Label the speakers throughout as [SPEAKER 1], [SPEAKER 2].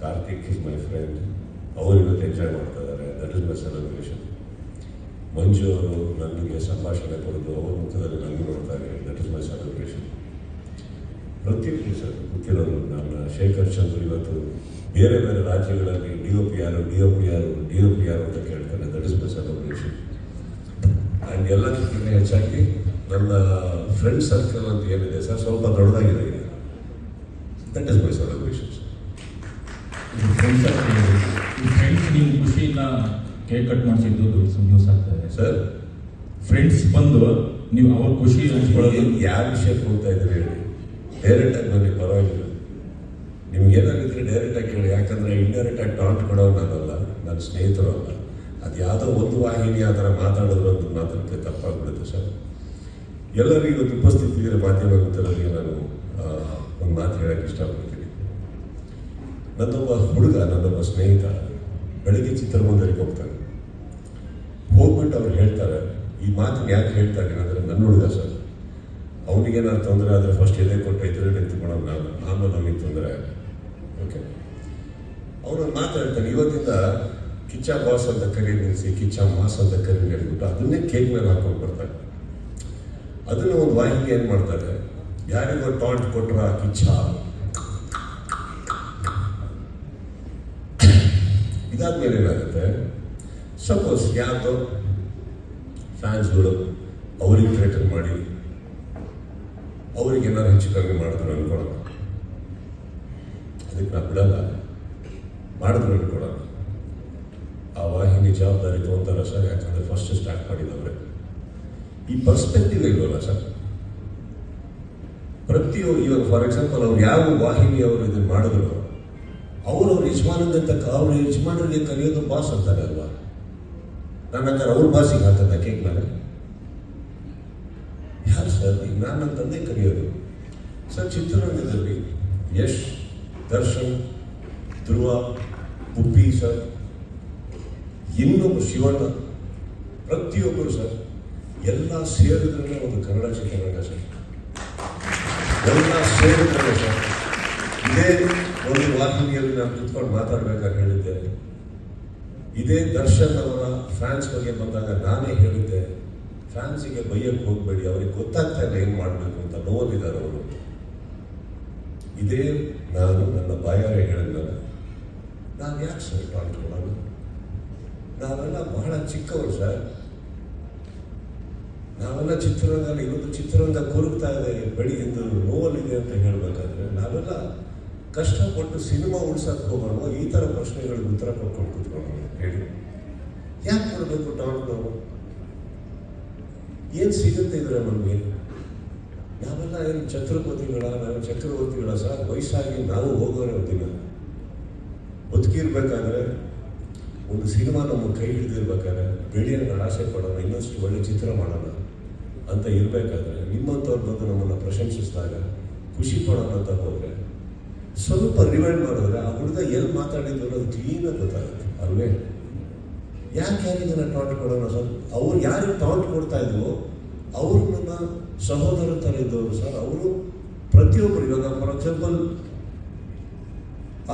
[SPEAKER 1] Karthik is my friend ಅವರು ಇವತ್ತು enjoy ಮಾಡ್ತಾ ಇದ್ದಾರೆ that is my celebration Manju ಅವರು ನನಗೆ ಸಂಭಾಷಣೆ ಕೊಡೋದು, ಅವರ ಮುಖದಲ್ಲಿ ನನಗೆ ನೋಡ್ತಾರೆ ದಟ್ ಇಸ್ ಮೈ ಸೆಲೆಬ್ರೇಷನ್ ಪ್ರತಿಯೊಬ್ಬರು ಸರ್ ಗೊತ್ತಿರೋದು ನನ್ನ ಶೇಖರ್ ಚಂದ್ರ ಇವತ್ತು ಬೇರೆ ಬೇರೆ ರಾಜ್ಯಗಳಲ್ಲಿ ಡಿ ಒ ಪಿ ಯಾರು ಡಿ ಒ ಪಿ ಯಾರು ಡಿ ಒ ಪಿ ಯಾರು ಅಂತ ಕೇಳ್ತಾರೆ. That is my celebration and ಎಲ್ಲದಕ್ಕಿಂತ ಹೆಚ್ಚಾಗಿ ನನ್ನ ಫ್ರೆಂಡ್ ಸರ್ಕಲ್ ಅಂತ ಏನಿದೆ ಸರ್, ಸ್ವಲ್ಪ ದೊಡ್ಡದಾಗಿದೆ ಈಗ that is my celebration
[SPEAKER 2] friends ನಿಮ್ಮ ಖುಷಿಯಿಂದ ಕೇಕ್ ಕಟ್ ಮಾಡಿಸಿದ್ದು ನ್ಯೂಸ್ ಆಗ್ತಾ ಇದೆ
[SPEAKER 1] ಸರ್
[SPEAKER 2] ಫ್ರೆಂಡ್ಸ್ ಬಂದು ನೀವು ಅವ್ರ ಖುಷಿ ಹಂಚ್ಕೊಳ್ಳೋದು
[SPEAKER 1] ಯಾವ ವಿಷಯಕ್ಕೆ ಹೋಗ್ತಾ ಇದ್ದೀರಿ ಹೇಳಿ. ಡೈರೆಕ್ಟಾಗಿ ಬನ್ನಿ, ಪರವಾಗಿಲ್ಲ. ನಿಮ್ಗೆ ಏನಾಗಿದ್ರೆ ಡೈರೆಕ್ಟಾಗಿ ಕೇಳಿ. ಯಾಕಂದರೆ ಇಂಡೈರೆಕ್ಟಾಗಿ ಟಾಂಟ್ ಕೊಡೋರು ನಾನಲ್ಲ ನನ್ನ ಸ್ನೇಹಿತರು ಅಲ್ಲ. ಅದು ಯಾವುದೋ ಒಂದು ವಾಹಿನಿ ಆ ಥರ ಮಾತಾಡೋದು ಅಂತ ಮಾತಾಡೋಕ್ಕೆ ತಪ್ಪಾಗ್ಬಿಡುತ್ತೆ ಸರ್ ಎಲ್ಲರಿಗೂ ಇವತ್ತು ಉಪಸ್ಥಿತಿಗೆ ಮಾಧ್ಯಮ ಮಿತ್ರರಿಗೆ ನಾನು ಒಂದು ಮಾತು ಹೇಳೋಕ್ಕೆ ಇಷ್ಟಪಡ್ತೀನಿ. ನನ್ನೊಬ್ಬ ಹುಡುಗ, ನನ್ನೊಬ್ಬ ಸ್ನೇಹಿತ ಬೆಳಿಗ್ಗೆ ಚಿತ್ರಮಂದಿರಕ್ಕೆ ಹೋಗ್ತಾನೆ. ಹೋಗ್ಬಿಟ್ಟು ಅವ್ರು ಹೇಳ್ತಾರೆ, ಈ ಮಾತು ಯಾಕೆ ಹೇಳ್ತಾರೆ ಅಂದರೆ ನನ್ನ ಹುಡುಗ ಸರ್, ಅವನಿಗೇನಾದ್ರು ತೊಂದರೆ ಆದರೆ ಫಸ್ಟ್ ಎದೆ ಕೊಟ್ಟು ಎದುರು ನಿಂತ್ಕೊಳ್ಳೋದು ನಾನು, ಆಮೇಲೆ ನಮಗೆ ತೊಂದರೆ ಓಕೆ ಅವನು ಮಾತಾಡ್ತಾನೆ ಇವತ್ತಿಂದ ಕಿಚ್ಚ ಬಾಸ್ ಅಂತ ಕರಿ ನಿಲ್ಲಿಸಿ ಕಿಚ್ಚ ಮಾಸ್ ಅಂತ ಕರಿ ಹೇಳ್ಬಿಟ್ಟು ಅದನ್ನೇ ಕೇಕ್ ಮೇಲೆ ಹಾಕೊಂಡು ಬರ್ತಾರೆ. ಅದನ್ನು ಒಂದು ವಾಹಿನಿ ಏನು ಮಾಡ್ತಾರೆ, ಯಾರಿಗೋ ಟಾಂಟ್ ಕೊಟ್ರ ಕಿಚ್ಚ ಇದಾದ್ಮೇಲೆ ಏನಾಗುತ್ತೆ? ಸಪೋಸ್ ಯಾರ್ದೋ ಫ್ಯಾನ್ಸ್ಗಳು ಅವ್ರಿಗೆ ಥ್ರೆಟನ್ ಮಾಡಿ, ಅವ್ರಿಗೆ ಏನಾದ್ರು ಹೆಚ್ಚು ಕಡಿಮೆ ಮಾಡಿದ್ರು ಅನ್ಕೊಳ್ಳೋಣ. ಅದಕ್ಕೆ ನಾ ಬಿಡಲ್ಲ. ಮಾಡಿದ್ರು ಅನ್ಕೊಳ್ಳೋಣ. ಆ ವಾಹಿನಿ ಜವಾಬ್ದಾರಿ ತೊಗೊಂತಾರ ಸರ್, ಯಾಕಂದ್ರೆ ಫಸ್ಟ್ ಸ್ಟಾರ್ಟ್ ಮಾಡಿದವ್ರೆ. ಈ ಪರ್ಸ್ಪೆಕ್ಟಿವ್ ಇಲ್ವಲ್ಲ ಸರ್? ಪ್ರತಿಯೊ ಇವಾಗ ಫಾರ್ ಎಕ್ಸಾಂಪಲ್ ಅವ್ರು ಯಾವ ವಾಹಿನಿಯವರು ಇದನ್ನು ಮಾಡಿದ್ರು? ಅವರು ಅವ್ರ ಯಜಮಾನಂದ ತಕ್ಕ ಅವ್ರ ಯಜಮಾನರಿಗೆ ಕಲಿಯೋದು ಬಾಸ್ ಅಂತಾರೆ ಅಲ್ವಾ? ನನ್ನ ಹತ್ರ ಅವ್ರ ಬಾಸಿಗೆ ಹಾಕದ ಕೇಕ್ ಮೇಲೆ? ಯಾರು ಸರ್? ಈಗ ನಾನು ನನ್ನ ತಂದೆ ಕಲಿಯೋದು. ಸರ್, ಚಿತ್ರರಂಗದಲ್ಲಿ ಯಶ್, ದರ್ಶನ್, ಧ್ರುವ ಉಪ್ಪಿ ಸರ್, ಇನ್ನೊಬ್ಬ ಶಿವಣ್ಣ, ಪ್ರತಿಯೊಬ್ಬರು ಸರ್, ಎಲ್ಲ ಸೇರಿದ್ರೆ ಒಂದು ಕನ್ನಡ ಚಿತ್ರರಂಗ ಸರ್. ಎಲ್ಲ ಸೇರಿದ್ರೆ ಸರ್. ಇದೇ ಒಂದು ವಾಹಿನಿಯಲ್ಲಿ ನಾನು ಕುತ್ಕೊಂಡು ಮಾತಾಡ್ಬೇಕಾಗಿ ಹೇಳಿದ್ದೆ. ಇದೇ ದರ್ಶನ್ ಅವರ ಫ್ಯಾನ್ಸ್ ಬಗ್ಗೆ ಬಂದಾಗ ನಾನೇ ಹೇಳಿದ್ದೆ, ಫ್ಯಾನ್ಸಿಗೆ ಬೈಯಕ್ಕೆ ಹೋಗಬೇಡಿ, ಅವ್ರಿಗೆ ಗೊತ್ತಾಗ್ತಾ ಇಲ್ಲ ಏನು ಮಾಡಬೇಕು ಅಂತ ನೋವಲ್ಲಿದ್ದಾರೆ ಅವರು. ಇದೇ ನಾನು ನನ್ನ ಬಾಯಾರೆ ಹೇಳಿದ್ನಲ್ಲ, ನಾನು ಯಾಕೆ ಸ್ವಲ್ಪ ಕೊಡೋಣ ನಾವೆಲ್ಲ ಬಹಳ ಚಿಕ್ಕವರು ಸರ್. ನಾವೆಲ್ಲ ಚಿತ್ರರಂಗ ಇವತ್ತು ಚಿತ್ರರಂಗ ಕೂರುತ್ತಾ ಇದೆ ಬೆಳಿಗ್ಗೆ ನೋವಲ್ಲಿದೆ ಅಂತ ಹೇಳಬೇಕಾದ್ರೆ ನಾವೆಲ್ಲ ಕಷ್ಟಪಟ್ಟು ಸಿನಿಮಾ ಉಳ್ಸಕ್ ಹೋಗೋಣ ಈ ಥರ ಪ್ರಶ್ನೆಗಳಿಗೆ ಉತ್ತರ ಕೊಟ್ಕೊಂಡು ಕೂತ್ಕೊಳ್ಳೋಣ ಹೇಳಿ. ಯಾಕೆ ಕೊಡಬೇಕು ಟಾಂಟ್ ನಾವು ಏನು ಸಿಗುತ್ತೆ ಇದ್ರೆ ನಮಗೆ? ನಾವೆಲ್ಲ ಏನು ಛತ್ರಪತಿಗಳ ನಾವು ಚಕ್ರವರ್ತಿಗಳ ಸಹ ವಯಸ್ಸಾಗಿ ನಾವು ಹೋಗೋರೆ ದಿನ ಬದುಕಿರ್ಬೇಕಾದ್ರೆ, ಒಂದು ಸಿನಿಮಾ ನಮ್ಮ ಕೈ ಹಿಡಿದಿರ್ಬೇಕಾದ್ರೆ ಬೆಳೆಯೋಣ ಆಸೆ ಪಡೋಣ ಇನ್ನಷ್ಟು ಒಳ್ಳೆ ಚಿತ್ರ ಮಾಡೋಣ ಅಂತ ಇರಬೇಕಾದ್ರೆ ನಿಮ್ಮಂಥವ್ರು ಬಂದು ನಮ್ಮನ್ನು ಪ್ರಶಂಸಿಸಿದಾಗ, ಖುಷಿ ಪಡೋಣ ಅಂತ ಹೋದರೆ ಸ್ವಲ್ಪ ರಿವೈಂಡ್ ಮಾಡಿದ್ರೆ ಆ ಹುಡುಗ ಎಲ್ಲಿ ಮಾತಾಡಿದ್ದು ಅನ್ನೋದು ಕ್ಲೀನಾಗಿ ಗೊತ್ತಾಗುತ್ತೆ, ಅಲ್ವೇ? ಯಾಕೆ ಯಾರಿಗಾರ ಟಾಂಟ್ ಕೊಡೋಣ ಸರ್? ಅವ್ರು ಯಾರಿಗೆ ಟಾಂಟ್ ಕೊಡ್ತಾ ಇದ್ವೋ, ಅವರು ನನ್ನ ಸಹೋದರ ಥರ ಇದ್ದವರು ಸರ್. ಅವರು ಪ್ರತಿಯೊಬ್ಬರು ಇವಾಗ ಫಾರ್ ಎಕ್ಸಾಂಪಲ್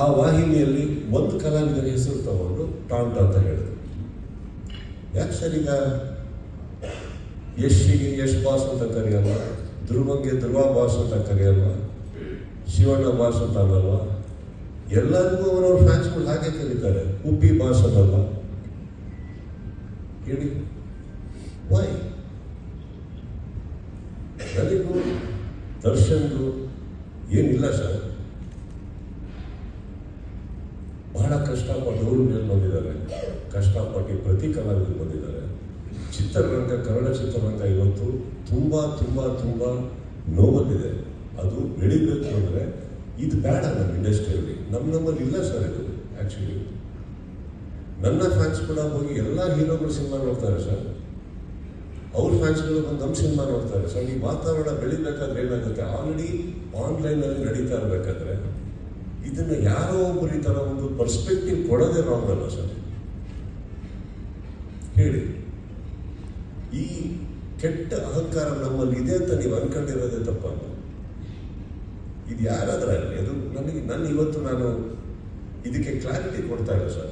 [SPEAKER 1] ಆ ವಾಹಿನಿಯಲ್ಲಿ ಒಂದು ಕಲಾವಿದರ ಹೆಸರು ತಗೊಂಡು ಟಾಂಟ್ ಅಂತ ಹೇಳಿದ್ರು. ಯಾಕೆ ಸರ್ ಈಗ? ಯಶ್ಗೆ ಯಶ್ ಬಾಸ್ ಅಂತ ಕರೆಯಲ್ಲ ಧ್ರುವಂಗೆ ಧ್ರುವ ಬಾಸ್ ಅಂತ ಕರೆಯಲ್ಲ ಶಿವಣ್ಣ ಬಾಸ್ ಅಂತ ಅನ್ನಲ್ವಾ ಎಲ್ಲರಿಗೂ ಅವರವ್ರ ಫ್ಯಾನ್ಸ್ಗಳು ಹಾಗೆ ಕರೀತಾರೆ. ಉಪ್ಪಿ ಬಾಸ್ ಅನ್ನಲ್ಲ ಹೇಳಿ ವೈ ನನಗೂ, ದರ್ಶನ್ಗೂ ಏನಿಲ್ಲ ಸರ್. ಬಹಳ ಕಷ್ಟಪಟ್ಟು ಅವ್ರ ಮೇಲೆ ಬಂದಿದ್ದಾರೆ. ಕಷ್ಟಪಟ್ಟು ಪ್ರತಿ ಕಲಾವಿದರು ಬಂದಿದ್ದಾರೆ. ಚಿತ್ರರಂಗ, ಕನ್ನಡ ಚಿತ್ರರಂಗ ಇವತ್ತು ತುಂಬ ತುಂಬ ತುಂಬ ನೋವಲ್ಲಿದೆ. ಅದು ಬೆಳಿಬೇಕು ಅಂದರೆ ಇದು ಬೇಡ ನಮ್ಮ ಇಂಡಸ್ಟ್ರಿಯಲ್ಲಿ. ನಮ್ಮ ನಮ್ಮಲ್ಲಿ ಇಲ್ಲ ಸರ್ ಇದು ಆ್ಯಕ್ಚುಲಿ ನನ್ನ ಫ್ಯಾನ್ಸ್ ಕೂಡ ಹೋಗಿ ಎಲ್ಲ ಹೀರೋಗಳು ಸಿನಿಮಾ ನೋಡ್ತಾರೆ ಸರ್ ಅವ್ರ ಫ್ಯಾನ್ಸ್ಗಳು ಬಂದು ನಮ್ಮ ಸಿನಿಮಾ ನೋಡ್ತಾರೆ ಸರ್ ಈ ವಾತಾವರಣ ಬೆಳಿಬೇಕಾದ್ರೆ ಏನಾಗುತ್ತೆ? ಆಲ್ರೆಡಿ ಆನ್ಲೈನಲ್ಲಿ ನಡೀತಾ ಇರಬೇಕಾದ್ರೆ ಇದನ್ನ ಯಾರೋ ಒಬ್ಬರು ಈ ಥರ ಒಂದು ಪರ್ಸ್ಪೆಕ್ಟಿವ್ ಕೊಡೋದೇ ರಾಂಗ್ ಅಲ್ಲ ಸರ್ ಹೇಳಿ. ಈ ಕೆಟ್ಟ ಅಹಂಕಾರ ನಮ್ಮಲ್ಲಿ ಇದೆ ಅಂತ ನೀವು ಅನ್ಕೊಂಡಿರೋದೇ ತಪ್ಪಲ್ಲ ಇದು ಯಾರಾದ್ರೂ ಆಗಲಿ ಅದು ನನಗೆ ನನ್ನ ಇವತ್ತು ನಾನು ಇದಕ್ಕೆ ಕ್ಲಾರಿಟಿ ಕೊಡ್ತಾ ಇಲ್ಲ ಸರ್.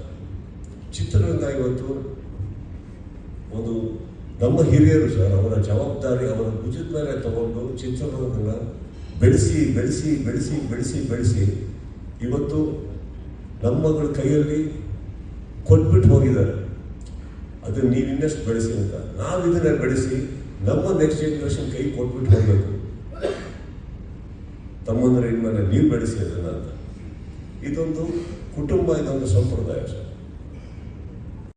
[SPEAKER 1] ಚಿತ್ರರಂಗ ಇವತ್ತು ಒಂದು ನಮ್ಮ ಹಿರಿಯರು ಸರ್, ಅವರ ಜವಾಬ್ದಾರಿ, ಅವರ ಭುಜದ ಮೇಲೆ ತಗೊಂಡು ಚಿತ್ರರಂಗನ ಬೆಳೆಸಿ ಬೆಳೆಸಿ ಬೆಳೆಸಿ ಬೆಳೆಸಿ ಬೆಳೆಸಿ ಇವತ್ತು ನಮ್ಮ ಮಗಳ ಕೈಯಲ್ಲಿ ಕೊಟ್ಬಿಟ್ಟು ಹೋಗಿದ್ದಾರೆ. ಅದನ್ನು ನೀವು ಇನ್ನಷ್ಟು ಬೆಳೆಸಿ ಅಂತ. ನಾವು ಇದನ್ನ ಬೆಳೆಸಿ ನಮ್ಮ ನೆಕ್ಸ್ಟ್ ಜನರೇಷನ್ ಕೈ ಕೊಟ್ಬಿಟ್ಟು ಹೋಗ್ಬೇಕು. ತಮ್ಮಂದ್ರೆ ಇನ್ಮೇಲೆ ನೀವು ಬೆಳೆಸಿ ಅಂತ. ಇದೊಂದು ಕುಟುಂಬ ಇದೊಂದು ಸಂಪ್ರದಾಯ ಸರ್.